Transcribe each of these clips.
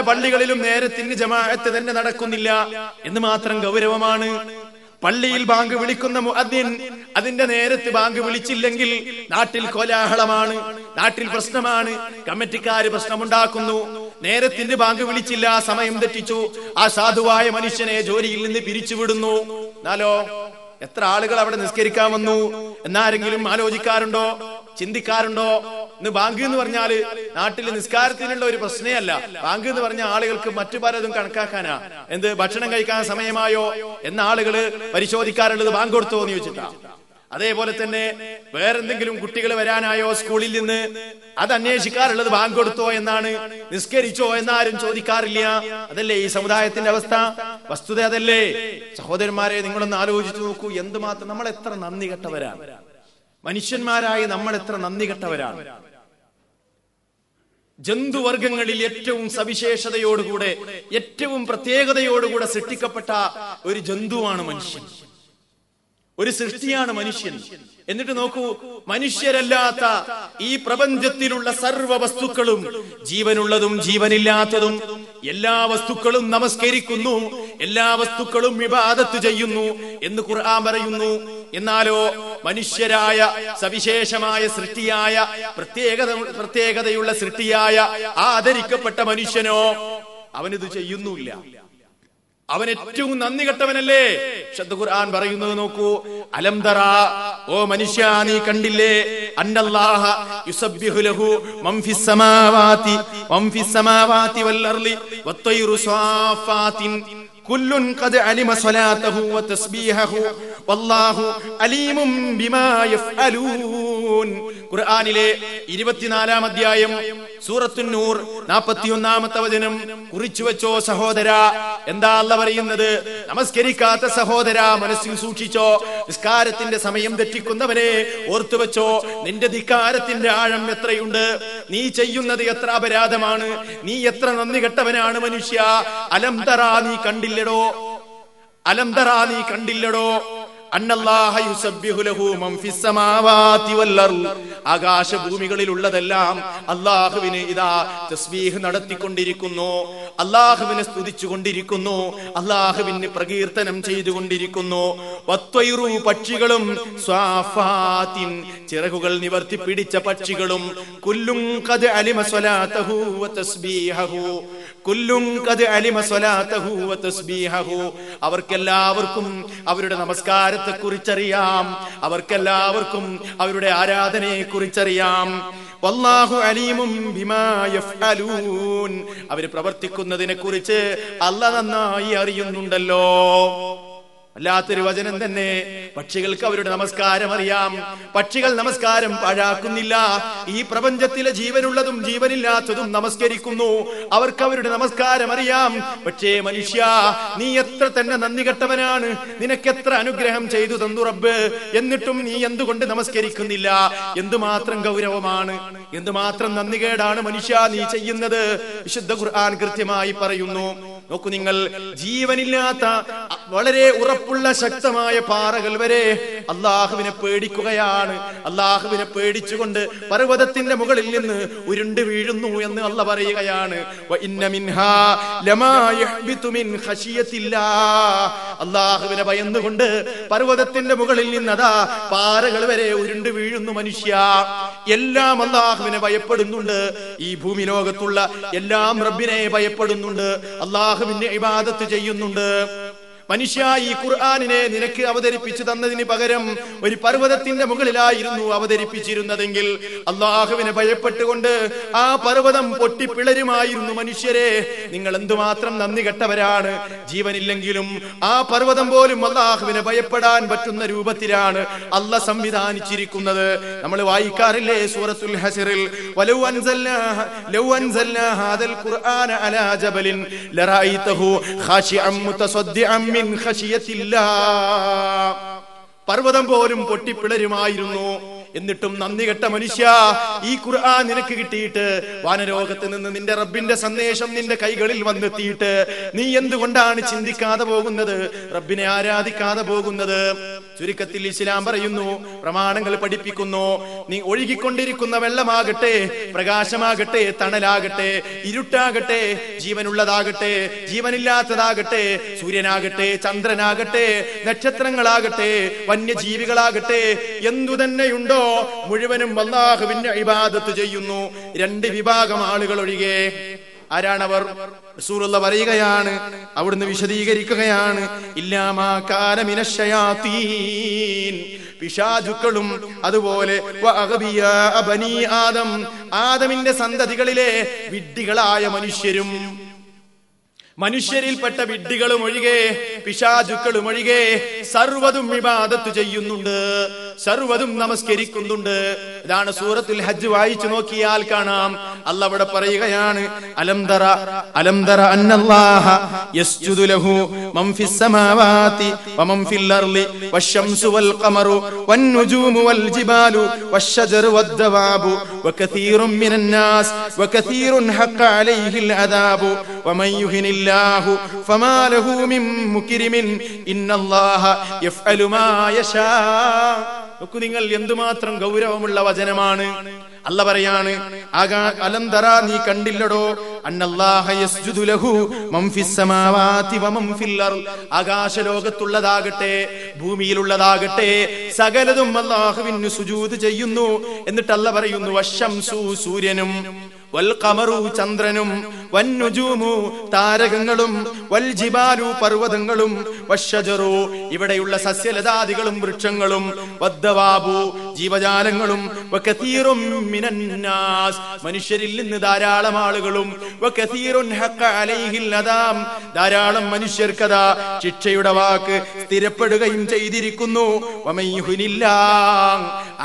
പള്ളികളിലും നേരത്തിന് ജമാഅത്ത് തന്നെ നടക്കുന്നില്ല. എന്ന് മാത്രം ഗൗരവമാണ്. പള്ളിയിൽ ബാങ്ക് വിളിക്കുന്ന മുഅദ്ദിൻ അതിന്റെ നേരത്ത് ബാങ്ക് വിളിച്ചില്ലെങ്കിൽ നാട്ടിൽ കോലാഹലമാണ് നാട്ടിൽ പ്രശ്നമാണ് കമ്മിറ്റിക്കാര് പ്രശ്നമുണ്ടാക്കുന്നു. നേരത്തിന്റെ ബാങ്ക് വിളിച്ചില്ല സമയം തെറ്റിച്ചു. ആ സാധുവായ മനുഷ്യനെ ജോലിയിൽ നിന്ന് പിരിച്ചുവിടുന്നു. എന്നാലോ എത്ര ആളുകൾ അവിടെ നിസ്കരിക്കാൻ വന്നു? എന്നാരെങ്കിലും ആലോചിക്കാറുണ്ടോ? ചിന്തിക്കാറുണ്ടോ? ഇന്ന് ബാങ്ക് എന്ന് പറഞ്ഞാൽ നാട്ടിൽ നിസ്കാരത്തിനുള്ള ഒരു പ്രശ്നമല്ല ബാങ്ക് എന്ന് പറഞ്ഞ ആളുകൾക്ക് മറ്റു പലതും കണക്കാക്കാനാ. എന്ത് ഭക്ഷണം കഴിക്കാൻ സമയമായോ എന്ന ആളുകൾ പരിശോധിക്കാറുള്ളത് ബാങ്ക് കൊടുത്തോ എന്ന് ചോദിച്ചിട്ടാ. അതേപോലെ തന്നെ വേറെന്തെങ്കിലും കുട്ടികൾ വരാനായോ സ്കൂളിൽ നിന്ന് അത് അന്വേഷിക്കാറുള്ളത് ബാങ്ക് കൊടുത്തോ എന്നാണ് നിസ്കരിച്ചോ എന്നാരും ചോദിക്കാറില്ല. അതല്ലേ ഈ സമുദായത്തിന്റെ അവസ്ഥ? വസ്തുത അതല്ലേ? സഹോദരന്മാരെ നിങ്ങളൊന്ന് ആലോചിച്ചു നോക്കൂ. എന്തുമാത്രം നമ്മൾ എത്ര നന്ദി കെട്ടവരാണ്? മനുഷ്യന്മാരായി നമ്മൾ എത്ര നന്ദി കെട്ടവരാണ്? ജന്തുവർഗങ്ങളിൽ ഏറ്റവും സവിശേഷതയോടുകൂടെ ഏറ്റവും പ്രത്യേകതയോടുകൂടെ സൃഷ്ടിക്കപ്പെട്ട ഒരു ജന്തുവാണ് മനുഷ്യൻ. ഒരു സൃഷ്ടിയാണ് മനുഷ്യൻ. എന്നിട്ട് നോക്കൂ മനുഷ്യരല്ലാത്ത ഈ പ്രപഞ്ചത്തിലുള്ള സർവ വസ്തുക്കളും ജീവനുള്ളതും ജീവനില്ലാത്തതും എല്ലാ വസ്തുക്കളും നമസ്കരിക്കുന്നു എല്ലാ വസ്തുക്കളും വിവാദത്ത് ചെയ്യുന്നു എന്ന് ഖുർആൻ പറയുന്നു എന്നാലോ മനുഷ്യരായ സവിശേഷമായ സൃഷ്ടിയായ പ്രത്യേകത പ്രത്യേകതയുള്ള സൃഷ്ടിയായ ആദരിക്കപ്പെട്ട മനുഷ്യനോ അവനിത് ചെയ്യുന്നുമില്ല. അവൻ ഏറ്റവും നന്ദി കെട്ടവനല്ലേ? ശബ്ദ ഖുർആൻ പറയുന്നത് നോക്കൂ. അലംതറ ഓ മനുഷ്യ നീ കണ്ടില്ലേ? അന്നല്ലാഹ യുസബ്ബിഹു ലഹു മൻ ഫിസ് സമാവാതി വൻ ഫിസ് സമാവാതി വൽ അർളി വത്തൈറു സ്വാഫാത്തിൻ കുല്ലുൻ ഖദ് അലിമ സ്വലാത്തഹു വതസ്ബീഹഹു വല്ലാഹു അലീമും ബിമാ യഫ്അലൂൻ. ഖുർആനിലെ 24 അധ്യായം സൂറത്തുൻ നാപ്പത്തിയൊന്നാമത്തെ 41 വചനം. കുറിച്ചു വെച്ചോ സഹോദര. എന്താ അല്ല പറയുന്നത്? നമസ്കരിക്കാത്ത സഹോദര മനസ്സിൽ സൂക്ഷിച്ചോ. നിസ്കാരത്തിന്റെ സമയം തെറ്റിക്കുന്നവനെ ഓർത്തു വെച്ചോ നിന്റെ ധിക്കാരത്തിന്റെ ആഴം എത്രയുണ്ട്? നീ ചെയ്യുന്നത് എത്ര അപരാധമാണ്? നീ എത്ര നന്ദി കെട്ടവനാണ് മനുഷ്യ? അലംതറാ നീ കണ്ടില്ലടോ? അലംതറാ നീ കണ്ടില്ലടോ? ആകാശഭൂമികളിലുള്ളതെല്ലാം അള്ളാഹുവിന് ഇതാ തസ്ബീഹ് നടത്തിക്കൊണ്ടിരിക്കുന്നു. അള്ളാഹുവിനെ സ്തുതിച്ചുകൊണ്ടിരിക്കുന്നു. അള്ളാഹുവിന് പ്രകീർത്തനം ചെയ്തുകൊണ്ടിരിക്കുന്നു. പക്ഷികളും ചിറകുകൾ നിവർത്തി പിടിച്ച പക്ഷികളും. കുല്ലും ഖദ് അലിമ സ്വലാത്തഹു തസ്ബീഹഹു. കുല്ലും ഖദ് അലിമ സ്വലാത്തഹു തസ്ബീഹഹു. അവർക്കെല്ലാവർക്കും അവരുടെ നമസ്കാരത്തെ കുറിച്ചറിയാം അവർക്കെല്ലാവർക്കും അവരുടെ ആരാധനയെ കുറിച്ചറിയാം വല്ലാഹു അലീമും അവർ പ്രവർത്തിക്കുന്നതിനെ കുറിച്ച് അല്ല നന്നായി അറിയുന്നുണ്ടല്ലോ. അല്ലാത്തൊരു വചനം തന്നെ. പക്ഷികൾക്ക് അവരുടെ നമസ്കാരം അറിയാം. പക്ഷികൾ നമസ്കാരം പാഴാക്കുന്നില്ല. ഈ പ്രപഞ്ചത്തിലെ ജീവനുള്ളതും ജീവനില്ലാത്തതും നമസ്കരിക്കുന്നു. അവർക്ക് അവരുടെ നമസ്കാരം അറിയാം. പക്ഷേ മനുഷ്യ നീ എത്ര തന്നെ നന്ദി കെട്ടവനാണ് നിനക്കെത്ര അനുഗ്രഹം ചെയ്തു തന്നു റബ്ബ്. എന്നിട്ടും നീ എന്തുകൊണ്ട് നമസ്കരിക്കുന്നില്ല? എന്തുമാത്രം ഗൗരവമാണ്. എന്തുമാത്രം നന്ദികേടാണ് മനുഷ്യ നീ ചെയ്യുന്നത്. വിശുദ്ധ ഖുർആൻ കൃത്യമായി പറയുന്നു. നോക്കൂ നിങ്ങൾ. ജീവനില്ലാത്ത വളരെ ഉറപ്പുള്ള ശക്തമായ പാറകൾ വരെ അള്ളാഹുവിനെ പേടിക്കുകയാണ്. അള്ളാഹുവിനെ പേടിച്ചുകൊണ്ട് പർവതത്തിന്റെ മുകളിൽ നിന്ന് ഉരുണ്ട് വീഴുന്നു എന്ന് അല്ല പറയുകയാണ്. അള്ളാഹുവിനെ ഭയന്നുകൊണ്ട് പർവതത്തിന്റെ മുകളിൽ നിന്നതാ പാറകൾ വരെ ഉരുണ്ട് വീഴുന്നു മനുഷ്യ. എല്ലാം അള്ളാഹുവിനെ ഭയപ്പെടുന്നുണ്ട്. ഈ ഭൂമി ലോകത്തുള്ള എല്ലാം റബ്ബിനെ ഭയപ്പെടുന്നുണ്ട്. അള്ളാഹുവിന്റെ ഇബാദത്ത് ചെയ്യുന്നുണ്ട്. മനുഷ്യ ഈ ഖുർആാനിനെ നിനക്ക് അവതരിപ്പിച്ചു തന്നതിന് പകരം ഒരു പർവതത്തിന്റെ മുകളിലായിരുന്നു അവതരിപ്പിച്ചിരുന്നതെങ്കിൽ അള്ളാഹുവിനെ ഭയപ്പെട്ടുകൊണ്ട് ആ പർവതം പൊട്ടിപ്പിളരുമായിരുന്നു മനുഷ്യരെ. നിങ്ങൾ എന്തുമാത്രം നന്ദി കെട്ടവരാണ്. ജീവനില്ലെങ്കിലും ആ പർവതം പോലും അള്ളാഹുവിനെ ഭയപ്പെടാൻ പറ്റുന്ന രൂപത്തിലാണ് അല്ല സംവിധാനിച്ചിരിക്കുന്നത്. നമ്മൾ വായിക്കാറില്ലേ സൂറത്തുൽ ഹസിറിൽ ഖുർആന അലാ ജബലിൻ ലറഅയ്തഹു ഖാശിഅൻ മുതസദ്ദിഅൻ പർവതം പോലും പൊട്ടിപ്പിളരുമായിരുന്നു. എന്നിട്ടും നന്ദി കെട്ട മനുഷ്യ ഈ ഖുർആൻ നിനക്ക് കിട്ടിയിട്ട് വാനരോഗത്ത് നിന്ന് നിന്റെ റബ്ബിന്റെ സന്ദേശം നിന്റെ കൈകളിൽ വന്നെത്തിയിട്ട് നീ എന്തുകൊണ്ടാണ് ചിന്തിക്കാതെ പോകുന്നത്? റബ്ബിനെ ആരാധിക്കാതെ പോകുന്നത്? ചുരുക്കത്തിൽ ഇസ്ലാം പറയുന്നു പ്രമാണങ്ങൾ പഠിപ്പിക്കുന്നു. നീ ഒഴുകിക്കൊണ്ടിരിക്കുന്ന വെള്ളമാകട്ടെ പ്രകാശമാകട്ടെ തണലാകട്ടെ ഇരുട്ടാകട്ടെ ജീവനുള്ളതാകട്ടെ ജീവനില്ലാത്തതാകട്ടെ സൂര്യനാകട്ടെ ചന്ദ്രനാകട്ടെ നക്ഷത്രങ്ങളാകട്ടെ വന്യജീവികളാകട്ടെ എന്തു തന്നെയുണ്ടോ മുഴുവനും അള്ളാഹുവിന്റെ ഇബാദത്ത് ചെയ്യുന്നു. രണ്ട് വിഭാഗം ആളുകൾ ഒഴികെ ആരാണവർ? റസൂലുള്ള പറയുകയാണ്. അവിടുന്ന് വിശദീകരിക്കുകയാണ്. പിശാചുക്കളും അതുപോലെ ആദം. ആദമിന്റെ സന്തതികളിലെ വിഡ്ഢികളായ മനുഷ്യരും. മനുഷ്യരിൽപ്പെട്ട വിഡ്ഢികളും ഒഴികെ പിശാചുക്കളും ഒഴികെ സർവതും വിവാദത്ത് ചെയ്യുന്നുണ്ട്. സർവതും നമസ്കരിക്കുന്നുണ്ട്. ഇതാണ് സൂറത്തുൽ ഹജ്ജ്. വായിച്ചു നോക്കിയാൽ കാണാം. അല്ല അവിടെ പറയുകയാണ് അലംതറ അലംതറ അന്നല്ലാഹ യസ്ജുദു ലഹു മൻ ഫിസ് സമാവാതി വമൻ ഫിൽ അർളി വശംസു വൽ ഖമറു വൻ നുജൂമു വൽ ജിബാലു വശജറു വദ്ദവാബു വകതീറും മിനൻ നാസ് ഹഖ അലൈഹിൽ അദാബു വമൻ യുഹിനില്ലാഹു ഫമാ ലഹു മിൻ മുക്രിമിൻ ഇന്നല്ലാഹ യഫ്അലു മാ യശാ. നോക്കൂ നിങ്ങൾ എന്തുമാത്രം ഗൗരവമുള്ള വചനമാണ്. അല്ല പറയാണ് അലം നീ കണ്ടില്ലടോ. അന്നല്ലാഹ യസ്ജുദു ലഹു മൻ ഫിസ് സമാവാതി വമൻ ഫിൽ അർൾ ആകാശ ലോകത്തുള്ളതാകട്ടെ ഭൂമിയിലുള്ളതാകട്ടെ സകലതും അല്ലാഹുവിന് സുജൂത് ചെയ്യുന്നു. എന്നിട്ടല്ല പറയുന്നു വശംസു സൂര്യനും വൽ ഖമറു ചന്ദ്രനും വന്നുജൂമു താരകങ്ങളും വൽജിബാലു പർവതങ്ങളും വശജറു ഇവിടെയുള്ള സസ്യലതാദികളും വൃക്ഷങ്ങളും വദ്ദവാബു ജീവജാലങ്ങളും മനുഷ്യരിൽ നിന്ന് ധാരാളം ആളുകളും ധാരാളം മനുഷ്യർക്കതാ ശിക്ഷയുടെ വാക്ക് സ്ഥിരപ്പെടുകയും ചെയ്തിരിക്കുന്നു.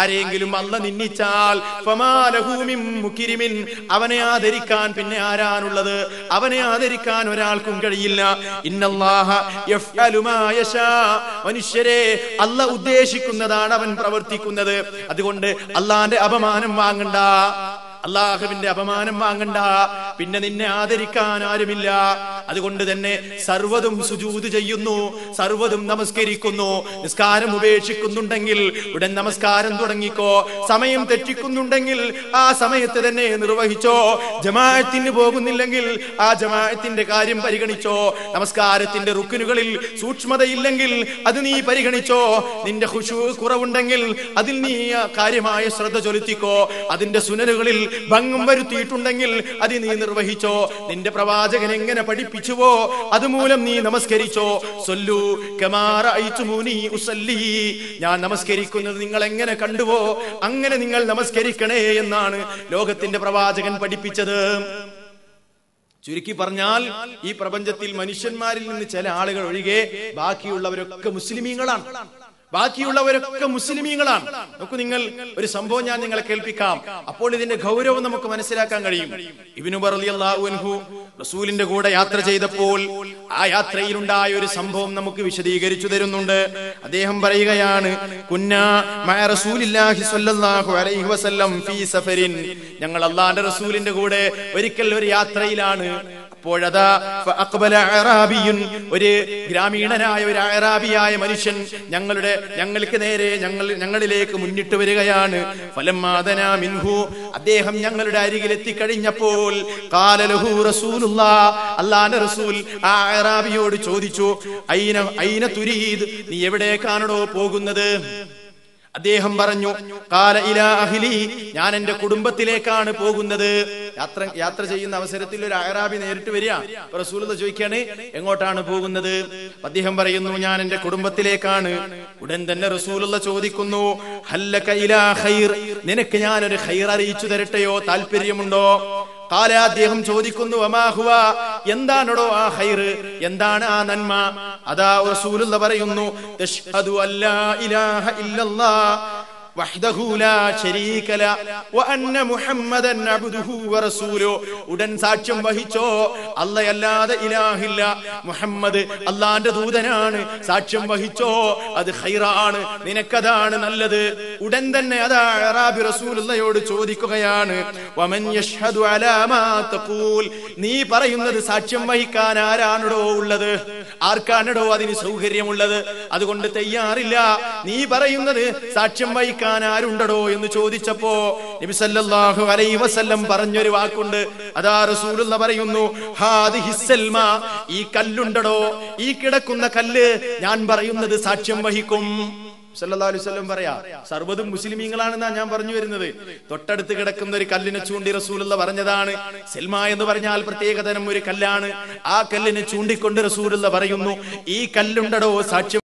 ആരെങ്കിലും അല്ല നിന്നിച്ചാൽ അവനെ ആദരിക്കാൻ പിന്നെ ആരാനുള്ളത് അവനെ ആദരിക്കാൻ ഒരാൾക്കും കഴിയില്ല. മനുഷ്യരെ അല്ല ഉദ്ദേശിക്കുന്നതാണ് അവൻ പ്രവർത്തിക്കുന്നത്. അതുകൊണ്ട് അള്ളാന്റെ അപമാനം വാങ്ങണ്ട. അള്ളാഹുവിന്റെ അപമാനം വാങ്ങണ്ട. പിന്നെ നിന്നെ ആദരിക്കാൻ ആരുമില്ല. അതുകൊണ്ട് തന്നെ സർവതും സുജൂത് ചെയ്യുന്നു സർവതും നമസ്കരിക്കുന്നു. നിസ്കാരം ഉപേക്ഷിക്കുന്നുണ്ടെങ്കിൽ ഉടൻ നമസ്കാരം തുടങ്ങിക്കോ. സമയം തെറ്റിക്കുന്നുണ്ടെങ്കിൽ ആ സമയത്ത് തന്നെ നിർവഹിച്ചോ. ജമാഅത്തിന് പോകുന്നില്ലെങ്കിൽ ആ ജമാഅത്തിന്റെ കാര്യം പരിഗണിച്ചോ. നമസ്കാരത്തിന്റെ റുക്കിനുകളിൽ സൂക്ഷ്മതയില്ലെങ്കിൽ അത് നീ പരിഗണിച്ചോ. നിന്റെ ഖുശൂ കുറവുണ്ടെങ്കിൽ അതിൽ നീ കാര്യമായ ശ്രദ്ധ ചൊലുത്തിക്കോ. അതിന്റെ സുനലുകളിൽ ഭംഗം വരുത്തിയിട്ടുണ്ടെങ്കിൽ അത് നീ നിർവഹിച്ചോ. നിന്റെ പ്രവാചകൻ എങ്ങനെ പഠിപ്പിച്ചുവോ അതുമൂലം നീ നമസ്കരിച്ചോ? സൊല്ലു. കമാറ ഉസല്ലി. ഞാൻ നമസ്കരിക്കുന്നത് നിങ്ങൾ എങ്ങനെ കണ്ടുവോ? അങ്ങനെ നിങ്ങൾ നമസ്കരിക്കണേ എന്നാണ് ലോകത്തിന്റെ പ്രവാചകൻ പഠിപ്പിച്ചത്. ചുരുക്കി പറഞ്ഞാൽ ഈ പ്രപഞ്ചത്തിൽ മനുഷ്യന്മാരിൽ നിന്ന് ചില ആളുകൾ ഒഴികെ ബാക്കിയുള്ളവരൊക്കെ മുസ്ലിമീങ്ങളാണ്. ബാക്കിയുള്ളവരൊക്കെ മുസ്ലിമീങ്ങളാണ്. നോക്കൂ നിങ്ങൾ ഒരു സംഭവം ഞാൻ നിങ്ങളെ കേൾപ്പിക്കാം. അപ്പോൾ ഇതിന്റെ ഗൗരവം നമുക്ക് മനസ്സിലാക്കാൻ കഴിയും. ഇബിനുബർ അൻഹു റസൂലിന്റെ കൂടെ യാത്ര ചെയ്തപ്പോൾ ആ യാത്രയിലുണ്ടായ ഒരു സംഭവം നമുക്ക് വിശദീകരിച്ചു തരുന്നുണ്ട്. അദ്ദേഹം പറയുകയാണ് ഞങ്ങൾ അള്ളാന്റെ റസൂലിന്റെ കൂടെ ഒരിക്കൽ ഒരു യാത്രയിലാണ്. അപ്പോഴതാ ഒരു ഗ്രാമീണനായ ഒരു അഅറാബിയായ മനുഷ്യൻ ഞങ്ങളുടെ ഞങ്ങൾക്ക് നേരെ ഞങ്ങൾ ഞങ്ങളിലേക്ക് മുന്നിട്ട് വരികയാണ്. ഫലമ്മാദന മിൻഹു. അദ്ദേഹം ഞങ്ങളുടെ അരികിൽ എത്തിക്കഴിഞ്ഞപ്പോൾ ഖാല ലഹു റസൂലുള്ളാ അല്ലാഹുവിന്റെ റസൂൽ ആ അഅറാബിയോട് ചോദിച്ചു ഐന ഐന തുരീദ്? നീ എവിടേക്കാണോ പോകുന്നത്? അദ്ദേഹം പറഞ്ഞു കാല ഇലാ അഹ്ലി ഞാൻ എന്റെ കുടുംബത്തിലേക്കാണ് പോകുന്നത്. യാത്ര യാത്ര ചെയ്യുന്ന അവസരത്തിൽ ഒരു അഹറാബി നേരിട്ട് വരിക. റസൂലത ചോദിക്കാണ് എങ്ങോട്ടാണ് പോകുന്നത്? അദ്ദേഹം പറയുന്നു ഞാൻ എന്റെ കുടുംബത്തിലേക്കാണ്. ഉടൻ തന്നെ റസൂലുള്ള ചോദിക്കുന്നു നിനക്ക് ഞാൻ ഒരു ഹൈർ അറിയിച്ചു തരട്ടെയോ? താല്പര്യമുണ്ടോ? കാല അദ്ദേഹം ചോദിക്കുന്നു അമാഹുവ എന്താണോ ആ ഹൈർ എന്താണ് ആ നന്മ? അതാ റസൂലുള്ള പറയുന്നു അല്ലാ ഇലാഹ ഉടൻ സാക്ഷ്യം വഹിച്ചോ. അല്ലയല്ലാതെ ഇലാഹില്ല. മുഹമ്മദ് അള്ളാന്റെ ദൂതനാണ്. സാക്ഷ്യം വഹിച്ചോ. അത് ഹൈറാണ് നിനക്കതാണ് നല്ലത്. ഉടൻ തന്നെ അതാ അറാബി റസൂലയോട് ചോദിക്കുകയാണ്. നീ പറയുന്നത് സാക്ഷ്യം വഹിക്കാൻ ആരാണോ ഉള്ളത്? ആർക്കാണടോ അതിന് സൗകര്യമുള്ളത്? അതുകൊണ്ട് തയ്യാറില്ല. നീ പറയുന്നത് സാക്ഷ്യം വഹിക്കാൻ ആരുണ്ടടോ എന്ന് ചോദിച്ചപ്പോ നബി സല്ലല്ലാഹു അലൈഹി വസല്ലം പറഞ്ഞൊരു വാക്കുണ്ട്. അതാ റസൂലുള്ള പറയുന്നു ഈ കല്ലുണ്ടടോ ഈ കിടക്കുന്ന കല്ല് ഞാൻ പറയുന്നത് സാക്ഷ്യം വഹിക്കും. അലൈഹി വസല്ലം പറയാ സർവതും മുസ്ലിമീങ്ങളാണെന്നാ ഞാൻ പറഞ്ഞു വരുന്നത്. തൊട്ടടുത്ത് കിടക്കുന്ന ഒരു കല്ലിനെ ചൂണ്ടി റസൂലുള്ള പറഞ്ഞതാണ്. സെൽമ എന്ന് പറഞ്ഞാൽ പ്രത്യേകതരം ഒരു കല്ലാണ്. ആ കല്ലിനെ ചൂണ്ടിക്കൊണ്ട് റസൂലുള്ള പറയുന്നു ഈ കല്ലുണ്ടടോ സാക്ഷ്യം